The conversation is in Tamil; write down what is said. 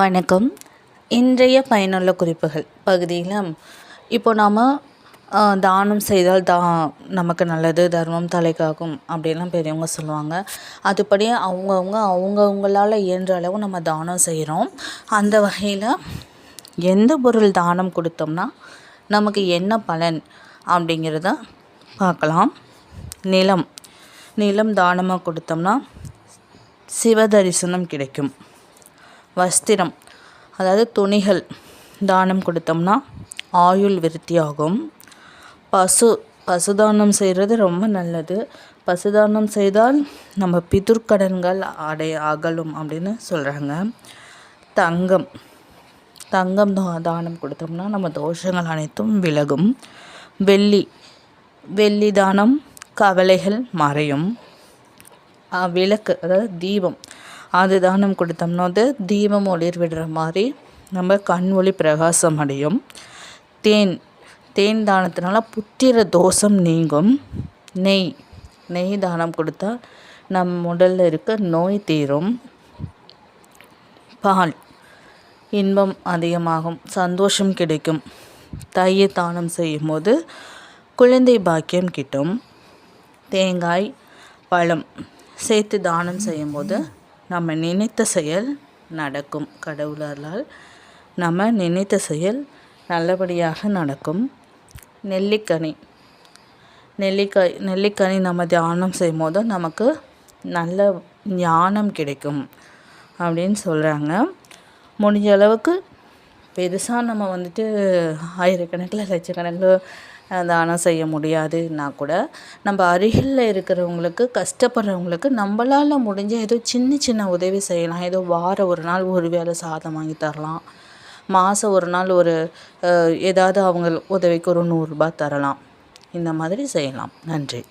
வணக்கம். இன்றைய பயனுள்ள குறிப்புகள். பகுதியில் இப்போ நாம் தானம் செய்தால் தா நமக்கு நல்லது தர்மம் தலைக்காகும் அப்படின்லாம் பெரியவங்க சொல்லுவாங்க. அதுபடி அவங்கவுங்க அவங்கவுங்களால் இயன்ற அளவு நம்ம தானம் செய்கிறோம் அந்த வகையில் எந்த பொருள் தானம் கொடுத்தோம்னா நமக்கு என்ன பலன் அப்படிங்கிறத பார்க்கலாம். நிலம். நிலம் தானமாக கொடுத்தோம்னா சிவ தரிசனம் கிடைக்கும். வஸ்திரம் அதாவது துணிகள் தானம் கொடுத்தோம்னா ஆயுள் விருத்தியாகும். பசு பசுதானம் செய்கிறது ரொம்ப நல்லது. பசுதானம் செய்தால் நம்ம பிதுர்க்கடன்கள் அடை அகலும் அப்படின்னு சொல்கிறாங்க தங்கம் தங்கம் தானம் கொடுத்தோம்னா நம்ம தோஷங்கள் அனைத்தும் விலகும். வெள்ளி வெள்ளி தானம் கவலைகள் மறையும். விளக்கு அதாவது தீபம் அது தானம் கொடுத்தோம்னா வந்து தீபம் ஒளிர் விடுற மாதிரி நம்ம கண் ஒளி பிரகாசம் அடையும். தேன் தேன் தானத்தினால புத்திர தோஷம் நீங்கும். நெய் நெய் தானம் கொடுத்தா நம் உடலில் இருக்க நோய் தீரும். பால் இன்பம் அதிகமாகும் சந்தோஷம் கிடைக்கும். தையை தானம் செய்யும்போது குழந்தை பாக்கியம் கிட்டும். தேங்காய் பழம் சேர்த்து தானம் செய்யும்போது நம்ம நினைத்த செயல் நடக்கும் கடவுளால் நம்ம நினைத்த செயல் நல்லபடியாக நடக்கும். நெல்லிக்கனி. நெல்லிக்காய் நெல்லிக்கனி நம்ம தியானம் செய்யும் போது நமக்கு நல்ல ஞானம் கிடைக்கும் அப்படின்னு சொல்கிறாங்க முடிஞ்ச அளவுக்கு பெருசாக நம்ம வந்துட்டு ஆயிரக்கணக்கில் லட்சக்கணக்கில் தானம் செய்ய முடியாதுன்னா கூட நம்ம அருகில் இருக்கிறவங்களுக்கு கஷ்டப்படுறவங்களுக்கு நம்மளால் முடிஞ்ச ஏதோ சின்ன சின்ன உதவி செய்யலாம். ஏதோ வாரம் ஒரு நாள் ஒரு வேளை சாதம் வாங்கி தரலாம். மாதம் ஒரு நாள் ஒரு ஏதாவது அவங்க உதவிக்கு ஒரு நூறுரூபா தரலாம். இந்த மாதிரி செய்யலாம். நன்றி.